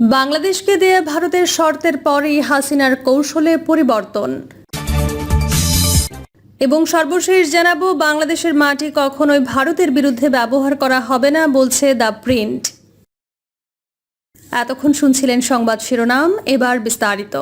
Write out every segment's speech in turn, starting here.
বাংলাদেশকে দেয়া ভারতের শর্তের পরই হাসিনার কৌশলে পরিবর্তন। এবং সর্বশেষ জানাব, বাংলাদেশের মাটি কখনোই ভারতের বিরুদ্ধে ব্যবহার করা হবে না বলছে দ্য প্রিন্ট। এতক্ষণ শুনছিলেন সংবাদ শিরোনাম, এবার বিস্তারিত।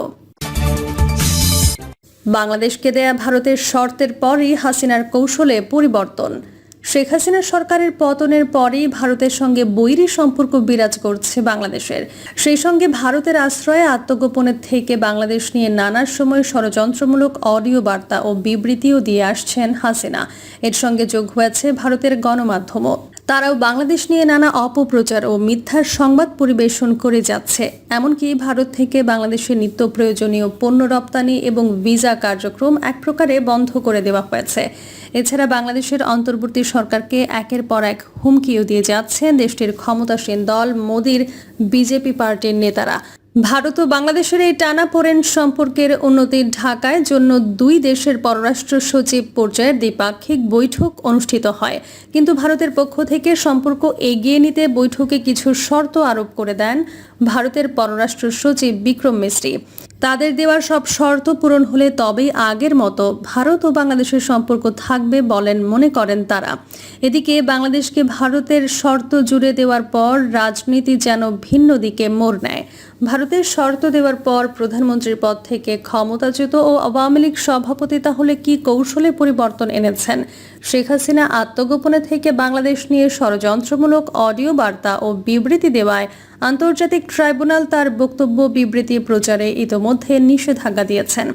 বাংলাদেশকে দেয়া ভারতের শর্তের পরই হাসিনার কৌশলে পরিবর্তন। শেখ হাসিনা সরকারের পতনের পরেই ভারতের সঙ্গে বৈরী সম্পর্ক বিরাজ করছে বাংলাদেশের। সেই সঙ্গে ভারতের আশ্রয়ে আত্মগোপনের থেকে বাংলাদেশ নিয়ে নানা সময় ষড়যন্ত্রমূলক অডিও বার্তা ও বিবৃতিও দিয়ে আসছেন হাসিনা। এর সঙ্গে যোগ হয়েছে ভারতের গণমাধ্যমও। তারাও বাংলাদেশ নিয়ে নানা অপপ্রচার ও মিথ্যার সংবাদ পরিবেশন করে যাচ্ছে। এমনকি ভারত থেকে বাংলাদেশের নিত্য প্রয়োজনীয় পণ্য রপ্তানি এবং ভিসা কার্যক্রম এক প্রকারে বন্ধ করে দেওয়া হয়েছে। এছাড়া বাংলাদেশের অন্তর্বর্তী সরকারকে একের পর এক হুমকিও দিয়ে যাচ্ছেন দেশটির ক্ষমতাসীন দল, মোদীর বিজেপি পার্টির নেতারা। ভারত ও বাংলাদেশের এই টানা টানাপোড়েন সম্পর্কের উন্নতির ঢাকায় জন্য দুই দেশের পররাষ্ট্র সচিব পর্যায়ের দ্বিপাক্ষিক বৈঠক অনুষ্ঠিত হয়। কিন্তু ভারতের পক্ষ থেকে সম্পর্ক এগিয়ে নিতে বৈঠকে কিছু শর্ত আরোপ করে দেন ভারতের পররাষ্ট্র সচিব বিক্রম মিস্ত্রি। তাদের দেওয়া সব শর্ত পূরণ হলে তবেই আগের মতো ভারত ও বাংলাদেশের সম্পর্ক থাকবে বলেন মনে করেন তারা। এদিকে বাংলাদেশকে ভারতের শর্ত জুড়ে দেওয়ার পর রাজনীতি যেন ভিন্ন দিকে মোড় নেয়। ভারতের শর্ত দেওয়ার পর প্রধানমন্ত্রীর পদ থেকে ক্ষমতাচ্যুত ও আওয়ামী লীগ সভাপতি তাহলে কি কৌশলে পরিবর্তন এনেছেন? শেখ হাসিনা আত্মগোপনে থেকে বাংলাদেশ নিয়ে ষড়যন্ত্রমূলক অডিও বার্তা ও বিবৃতি দেওয়ায় আন্তর্জাতিক ট্রাইব্যুনাল তার বক্তব্য বিবৃতি প্রচারে ইতোমধ্যে নিষেধাজ্ঞা দিয়েছেন।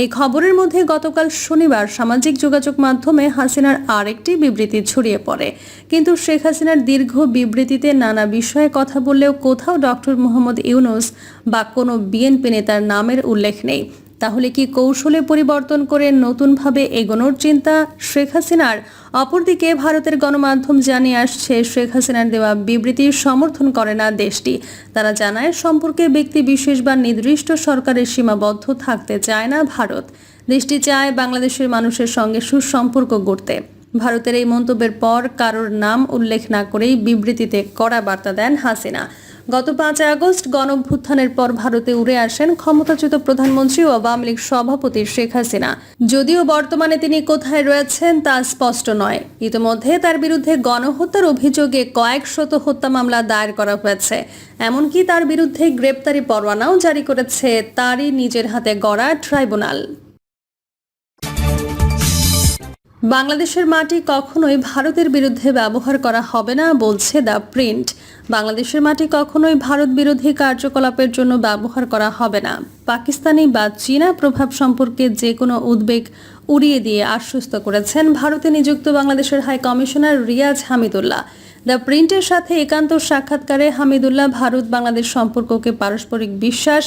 এই খবরের মধ্যে গতকাল শনিবার সামাজিক যোগাযোগ মাধ্যমে হাসিনার আরেকটি বিবৃতি ছড়িয়ে পড়ে। কিন্তু শেখ হাসিনার দীর্ঘ বিবৃতিতে নানা বিষয়ে কথা বললেও কোথাও ডক্টর মোহাম্মদ ইউনুস বা কোনো বিএনপি নেতার নামের উল্লেখ নেই। তাহলে কি কৌশলে পরিবর্তন করে নতুনভাবে এগোনোর চিন্তা শেখ হাসিনার? অপরদিকে ভারতের গণমাধ্যম জানিয়ে আসছে, শেখ হাসিনার দেওয়া বিবৃতির সমর্থন করে না দেশটি। তারা জানায়, সম্পর্কে ব্যক্তি বিশেষ বা নির্দিষ্ট সরকারের সীমাবদ্ধ থাকতে চায় না ভারত। দেশটি চায় বাংলাদেশের মানুষের সঙ্গে সুসম্পর্ক গড়তে। ভারতের এই মন্তব্যের পর কারোর নাম উল্লেখ না করেই বিবৃতিতে কড়া বার্তা দেন হাসিনা। গত পাঁচ আগস্ট গণভ্যুত্থানের পর ভারতে উড়ে আসেন ক্ষমতাচ্যুত প্রধানমন্ত্রী ও আওয়ামী লীগ সভাপতি শেখ হাসিনা। যদিও বর্তমানে তিনি কোথায় রয়েছেন তা স্পষ্ট নয়। ইতিমধ্যে তার বিরুদ্ধে গণহত্যার অভিযোগে কয়েক শত হত্যা মামলা দায়ের করা হয়েছে। এমনকি তার বিরুদ্ধে গ্রেপ্তারি পরোয়ানাও জারি করেছে তারই নিজের হাতে গড়া ট্রাইব্যুনাল। বাংলাদেশের মাটি কখনোই ভারতের বিরুদ্ধে ব্যবহার করা হবে না, বলছে দ্য প্রিন্ট। বাংলাদেশের মাটি কখনোই ভারত বিরোধী কার্যকলাপের জন্য ব্যবহার করা হবে না। পাকিস্তানি বা চীনা প্রভাব সম্পর্কে যে কোনো উদ্বেগ উড়িয়ে দিয়ে আশ্বস্ত করেছেন ভারতে নিযুক্ত বাংলাদেশের high commissioner Riaz Hamidullah. The প্রিন্টের সাথে একান্ত সাক্ষাৎকারে হামিদুল্লাহ ভারত বাংলাদেশ সম্পর্ককে পারস্পরিক বিশ্বাস,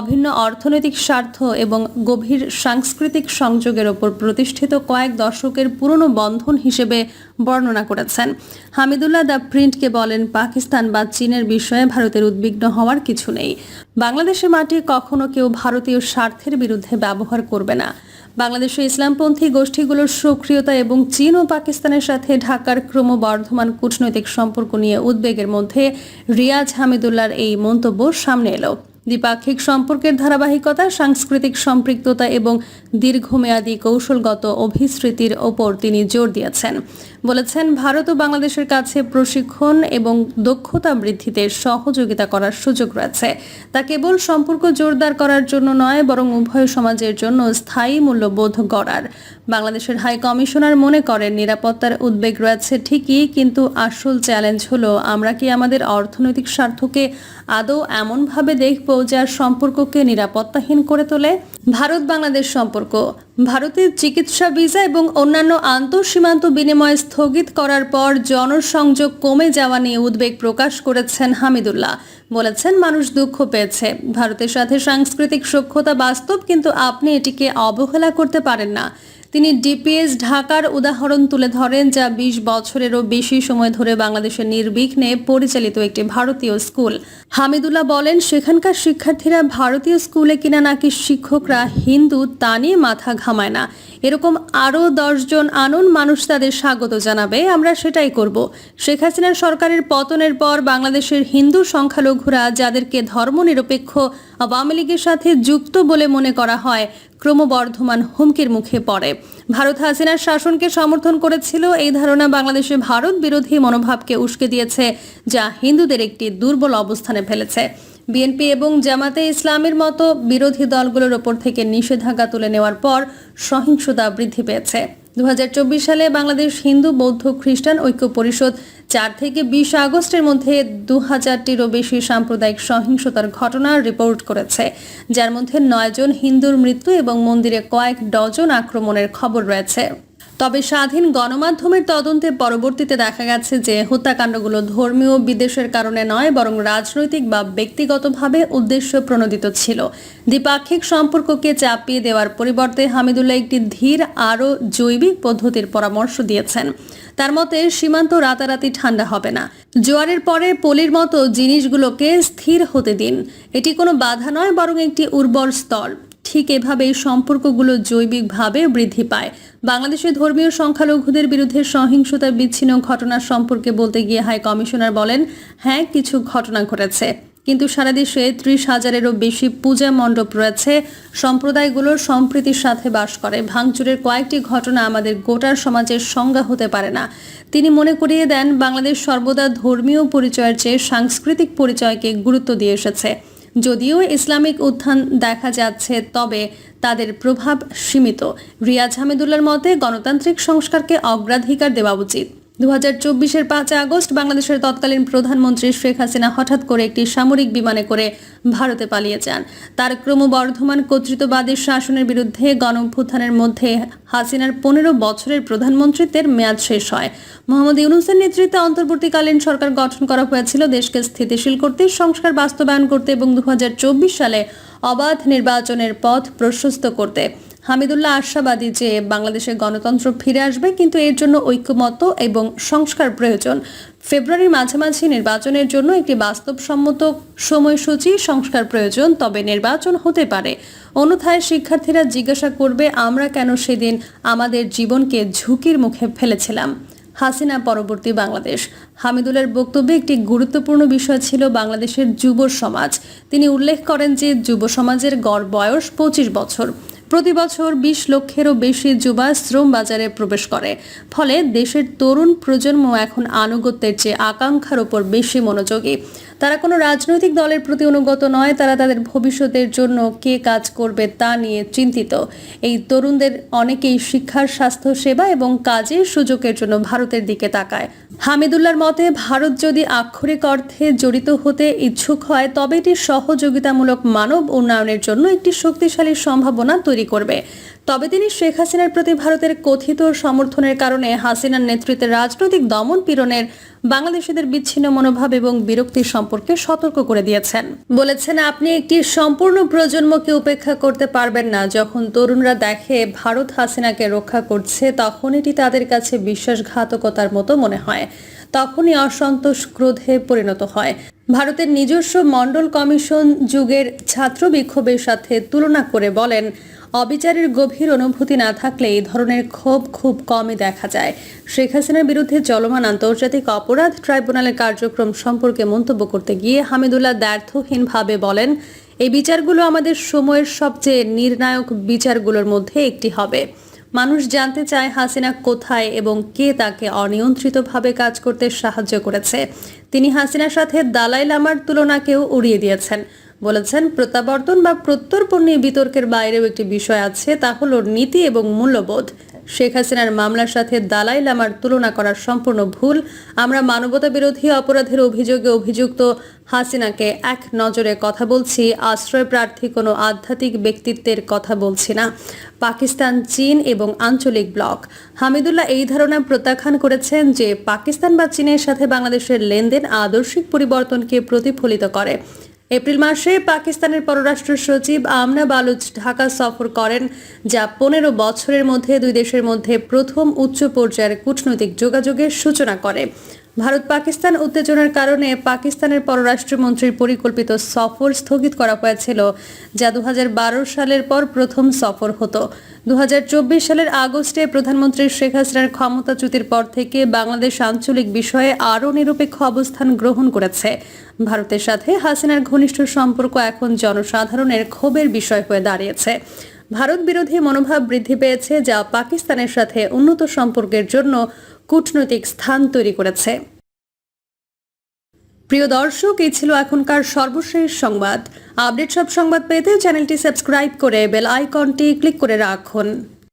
অভিন্ন অর্থনৈতিক স্বার্থ এবং গভীর সাংস্কৃতিক সংযোগের ওপর প্রতিষ্ঠিত কয়েক দশকের পুরনো বন্ধন হিসেবে বর্ণনা করেছেন। হামিদুল্লাহ দ্য প্রিন্টকে বলেন, পাকিস্তান বা চীনের বিষয়ে ভারতের উদ্বিগ্ন হওয়ার কিছু নেই। বাংলাদেশের মাটি কখনো কেউ ভারতীয় স্বার্থের বিরুদ্ধে ব্যবহার করবে না। বাংলাদেশে ইসলামপন্থী গোষ্ঠীগুলোর সক্রিয়তা এবং চীন ও পাকিস্তানের সাথে ঢাকার ক্রমবর্ধমান কূটনৈতিক সম্পর্ক নিয়ে উদ্বেগের মধ্যে রিয়াজ হামিদুল্লার এই মন্তব্য সামনে এলো। দ্বিপাক্ষিক সম্পর্কের ধারাবাহিকতা, সাংস্কৃতিক সম্পৃক্ততা এবং দীর্ঘমেয়াদী কৌশলগত অভিস্মৃতির ওপর তিনি জোর দিয়েছেন। বলেছেন, ভারত ও বাংলাদেশের কাছে প্রশিক্ষণ এবং দক্ষতা বৃদ্ধিতে সহযোগিতা করার সুযোগ রয়েছে। তা কেবল সম্পর্ক জোরদার করার জন্য নয়, বরং উভয় সমাজের জন্য স্থায়ী মূল্যবোধ গড়ার। বাংলাদেশের হাই কমিশনার মনে করেন, নিরাপত্তার উদ্বেগ রয়েছে ঠিকই, কিন্তু আসল চ্যালেঞ্জ হলো, আমরা কি আমাদের অর্থনৈতিক স্বার্থকে আদৌ এমনভাবে দেখব যা সম্পর্ককে নিরাপত্তাহীন করে তোলে? ভারত বাংলাদেশ সম্পর্ক। ভারতের চিকিৎসা ভিসা এবং অন্যান্য আন্তঃসীমান্ত বিনিময় স্থগিত করার পর জনসংযোগ কমে যাওয়া নিয়ে উদ্বেগ প্রকাশ করেছেন হামিদুল্লাহ। বলেছেন, মানুষ দুঃখ পেয়েছে। ভারতের সাথে সাংস্কৃতিক সখ্যতা বাস্তব, কিন্তু আপনি এটিকে অবহেলা করতে পারেন না। তিনি ডিপিএস ঢাকার উদাহরণ তুলে ধরেন, যা বিশ বছরেরও বেশি সময় ধরে বাংলাদেশের নির্বিঘ্নে পরিচালিত একটি ভারতীয় স্কুল। হামিদুল্লাহ বলেন, সেখানকার শিক্ষার্থীরা ভারতীয় স্কুলে কিনা নাকি শিক্ষকরা হিন্দু, তা নিয়ে মাথা ঘামায় না। এরকম আরও দশজন আনন মানুষ তাদের স্বাগত জানাবে, আমরা সেটাই করব। শেখ হাসিনার সরকারের পতনের পর বাংলাদেশের হিন্দু সংখ্যালঘুরা যাদেরকে ধর্মনিরপেক্ষ আওয়ামী লীগের সাথে যুক্ত বলে মনে করা হয়, ক্রমবর্ধমান হুমকির মুখে পড়ে। ভারত হাসিনার শাসনকে সমর্থন করেছিল এই ধারণা বাংলাদেশে ভারত বিরোধী মনোভাবকে উস্কে দিয়েছে, যা হিন্দুদের একটি দুর্বল অবস্থানে ফেলেছে। বিএনপি এবং জামাতে ইসলামের মতো বিরোধী দলগুলোর ওপর থেকে নিষেধাজ্ঞা তুলে নেওয়ার পর সহিংসতা বৃদ্ধি পেয়েছে। দু হাজার চব্বিশ সালে বাংলাদেশ হিন্দু, বৌদ্ধ, খ্রিস্টান ঐক্য পরিষদ চার থেকে বিশ আগস্টের মধ্যে দু হাজারটিরও বেশি সাম্প্রদায়িক সহিংসতার ঘটনার রিপোর্ট করেছে। যার মধ্যে নয়জন হিন্দুর মৃত্যু এবং মন্দিরে কয়েক ডজন আক্রমণের খবর রয়েছে। তবে স্বাধীন গণমাধ্যমের তদন্তে পরবর্তীতে দেখা গেছে যে হত্যাকাণ্ডগুলো ধর্মীয় বিদ্বেষের কারণে নয়, বরং রাজনৈতিক বা ব্যক্তিগতভাবে উদ্দেশ্য প্রণোদিত ছিল। দ্বিপাক্ষিক সম্পর্ককে চাপিয়ে দেওয়ার পরিবর্তে হামিদুল্লাহ একটি ধীর, আরও জৈবিক পদ্ধতির পরামর্শ দিয়েছেন। তার মতে, সীমান্ত রাতারাতি ঠান্ডা হবে না। জোয়ারের পরে পলির মতো জিনিসগুলোকে স্থির হতে দিন। এটি কোনো বাধা নয়, বরং একটি উর্বর স্তর। ঠিক এভাবেই সম্পর্কগুলো জৈবিকভাবে বৃদ্ধি পায়। বাংলাদেশে ধর্মীয় সংখ্যালঘুদের বিরুদ্ধে সহিংসতা বিচ্ছিন্ন ঘটনা সম্পর্কে বলতে গিয়ে হাই কমিশনার বলেন হ্যাঁ কিছু ঘটনা ঘটেছে। কিন্তু সারা দেশে ত্রিশ হাজারেরও বেশি পূজা মণ্ডপ রয়েছে। সম্প্রদায়গুলোর সম্প্রীতির সাথে বাস করে। ভাঙচুরের কয়েকটি ঘটনা আমাদের গোটার সমাজের সংজ্ঞা হতে পারে না। তিনি মনে করিয়ে দেন, বাংলাদেশ সর্বদা ধর্মীয় পরিচয়ের চেয়ে সাংস্কৃতিক পরিচয়কে গুরুত্ব দিয়ে এসেছে। যদিও ইসলামিক উত্থান দেখা যাচ্ছে, তবে তাদের প্রভাব সীমিত। রিয়াজ হামিদুল্লার মতে, গণতান্ত্রিক সংস্কারকে অগ্রাধিকার দেওয়া উচিত। দু হাজার চব্বিশের পাঁচ আগস্ট বাংলাদেশের তৎকালীন প্রধানমন্ত্রী শেখ হাসিনা হঠাৎ করে একটি সামরিক বিমানে করে ভারতে পালিয়ে যান। তার ক্রমবর্ধমান কর্তৃত্ববাদের শাসনের বিরুদ্ধে গণঅভ্যুত্থানের মধ্যে হাসিনার পনেরো বছরের প্রধানমন্ত্রীত্বের মেয়াদ শেষ হয়। মোহাম্মদ ইউনুসের নেতৃত্বে অন্তর্বর্তীকালীন সরকার গঠন করা হয়েছিল দেশকে স্থিতিশীল করতে, সংস্কার বাস্তবায়ন করতে এবং দু হাজার চব্বিশ সালে অবাধ নির্বাচনের পথ প্রশস্ত করতে। হামিদুল্লাহ আশাবাদী যে বাংলাদেশে গণতন্ত্র ফিরে আসবে, কিন্তু এর জন্য ঐক্যমত এবং সংস্কার প্রয়োজন। ফেব্রুয়ারির মাঝামাঝি নির্বাচনের জন্য একটি বাস্তবসম্মত সময়সূচি, সংস্কার প্রয়োজন, তবে নির্বাচন হতে পারে। অন্যথায় শিক্ষার্থীরা জিজ্ঞাসা করবে, আমরা কেন সেদিন আমাদের জীবনকে ঝুঁকির মুখে ফেলেছিলাম? হাসিনা, পরবর্তী বাংলাদেশ। হামিদুলের বক্তব্যে একটি গুরুত্বপূর্ণ বিষয় ছিল বাংলাদেশের যুব সমাজ। তিনি উল্লেখ করেন যে, যুব সমাজের গড় বয়স পঁচিশ বছর। প্রতি বছর বিশ লক্ষেরও বেশি যুবা শ্রম বাজারে প্রবেশ করে। ফলে দেশের তরুণ প্রজন্ম এখন আনুগত্যের চেয়ে আকাঙ্ক্ষার উপর বেশি মনোযোগী। তারা কোনো রাজনৈতিক দলের প্রতি অনুগত নয়, তারা তাদের ভবিষ্যতের জন্য কে কাজ করবে তা নিয়ে চিন্তিত। এই তরুণদের অনেকেই শিক্ষার স্বাস্থ্য সেবা এবং কাজের সুযোগের জন্য ভারতের দিকে তাকায়। হামিদুল্লার মতে, ভারত যদি আক্ষরিক অর্থে জড়িত হতে ইচ্ছুক হয়, তবে এটি সহযোগিতামূলক মানব উন্নয়নের জন্য একটি শক্তিশালী সম্ভাবনা তৈরি করবে। তবে তিনি শেখ হাসিনার প্রতি ভারতের কথিত সমর্থনের কারণে হাসিনার নেতৃত্বে রাজনৈতিক দমন পীড়নের বাংলাদেশিদের বিচ্ছিন্ন মনোভাব এবং বিরক্তির সম্পর্কে সতর্ক করে দিয়েছেন। বলেছেন, আপনি একটি সম্পূর্ণ প্রজন্মকে উপেক্ষা করতে পারবেন না। যখন তরুণরা দেখে ভারত হাসিনাকে রক্ষা করছে, তখন এটি তাদের কাছে বিশ্বাসঘাতকতার মতো মনে হয়। তখনই অসন্তোষ ক্রোধে পরিণত হয়। ভারতের নিজস্ব মণ্ডল কমিশন যুগের ছাত্র বিক্ষোভের সাথে তুলনা করে বলেন অবিচারের গভীর অনুভূতি না থাকলে এই ধরনের ক্ষোভ খুব কমই দেখা যায়। শেখ হাসিনার বিরুদ্ধে চলমান আন্তর্জাতিক অপরাধ ট্রাইব্যুনালের কার্যক্রম সম্পর্কে মন্তব্য করতে গিয়ে হামিদুল্লাহ দ্ব্যর্থহীনভাবে বলেন, এই বিচারগুলো আমাদের সময়ের সবচেয়ে নির্ণায়ক বিচারগুলোর মধ্যে একটি হবে। মানুষ জানতে চায় হাসিনা কোথায় এবং কে তাকে অনিয়ন্ত্রিতভাবে কাজ করতে সাহায্য করেছে। তিনি হাসিনার সাথে দালাই লামার তুলনাকেও উড়িয়ে দিয়েছেন। বলেছেন, প্রত্যাবর্তন বা প্রত্যর্পণ নিয়ে বিতর্কের বাইরেও একটি বিষয় আছে, তা হল নীতি এবং মূল্যবোধ। শেখ হাসিনার মামলার সাথে দালাই লামার তুলনা করা সম্পূর্ণ ভুল। আমরা মানবতা বিরোধী অপরাধের অভিযোগে অভিযুক্ত হাসিনাকে এক নজরে কথা বলছি, আশ্রয় প্রার্থী কোনো আধ্যাত্মিক ব্যক্তিত্বের কথা বলছি না। পাকিস্তান, চীন এবং আঞ্চলিক ব্লক। হামিদুল্লাহ এই ধারণা প্রত্যাখ্যান করেছেন যে, পাকিস্তান বা চীনের সাথে বাংলাদেশের লেনদেন আদর্শিক পরিবর্তনকে প্রতিফলিত করে। এপ্রিল মাসে পাকিস্তানের পররাষ্ট্র সচিব আমনা বালুচ ঢাকা সফর করেন, যা পনেরো বছরের মধ্যে দুই দেশের মধ্যে প্রথম উচ্চ পর্যায়ের কূটনৈতিক যোগাযোগের সূচনা করে। ভারত পাকিস্তান উত্তেজনার কারণে পাকিস্তানের পররাষ্ট্রমন্ত্রীর পরিকল্পিত সফর স্থগিত করা হয়েছিল, যা দু হাজার বারো সালের পর প্রথম সফর হতো। দু হাজার চব্বিশ সালের আগস্টে প্রধানমন্ত্রী শেখ হাসিনার ক্ষমতাচ্যুতির পর থেকে বাংলাদেশ আঞ্চলিক বিষয়ে আরও নিরপেক্ষ অবস্থান গ্রহণ করেছে। ভারতের সাথে হাসিনার ঘনিষ্ঠ সম্পর্ক এখন জনসাধারণের ক্ষোভের বিষয় হয়ে দাঁড়িয়েছে। ভারত বিরোধী মনোভাব বৃদ্ধি পেয়েছে, যা পাকিস্তানের সাথে উন্নত সম্পর্কের জন্য কূটনৈতিক স্থান তৈরি করেছে। প্রিয় দর্শক, এই ছিল এখনকার সর্বশেষ সংবাদ। আপডেট সব সংবাদ পেতে চ্যানেলটি সাবস্ক্রাইব করে বেল আইকনটি ক্লিক করে রাখুন।